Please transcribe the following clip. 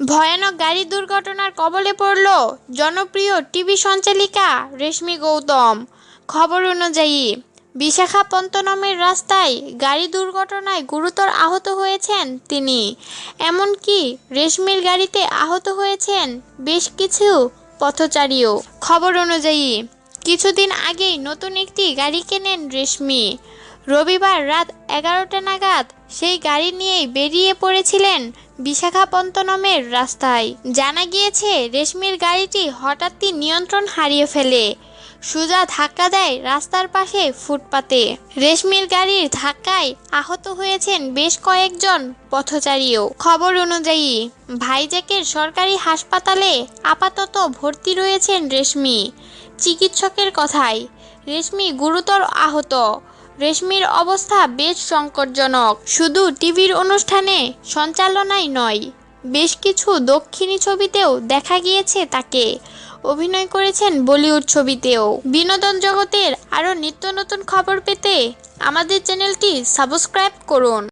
ভয়ানক গাড়ি দুর্ঘটনার কবলে পড়ল জনপ্রিয় টিভি সঞ্চালিকা রেশমি গৌতম। খবর অনুযায়ী, বিশাখাপত্তনমের রাস্তায় গাড়ি দুর্ঘটনায় গুরুতর আহত হয়েছেন তিনি। এমনকি রেশমির গাড়িতে আহত হয়েছেন বেশ কিছু পথচারীও। খবর অনুযায়ী, কিছুদিন আগেই নতুন একটি গাড়ি কেনেন রেশমি। রবিবার রাত এগারোটা নাগাদ সেই গাড়ি নিয়েই বেরিয়ে পড়েছিলেন বিশাখাপত্তনমের রাস্তায়। জানা গিয়েছে, রেশমির গাড়িটি হঠাৎই নিয়ন্ত্রণ হারিয়ে ফেলে। সুজা ধাক্কা দেয় রাস্তার পাশে ফুটপাতে। রেশমির গাড়ির ধাক্কায় আহত হয়েছেন বেশ কয়েকজন পথচারীও। খবর অনুযায়ী, ভাইজ্যাকের সরকারি হাসপাতালে আপাতত ভর্তি রয়েছেন রেশমি। চিকিৎসকের কথায়, রেশমি গুরুতর আহত। রেশমির অবস্থা বেশ সংকটজনক। শুধু টিভির অনুষ্ঠানে সঞ্চালনাই নয়, বেশ কিছু দক্ষিণী ছবিতেও দেখা গিয়েছে তাকে। অভিনয় করেছেন বলিউড ছবিতেও। বিনোদন জগতের আরও নিত্য নতুন খবর পেতে আমাদের চ্যানেলটি সাবস্ক্রাইব করুন।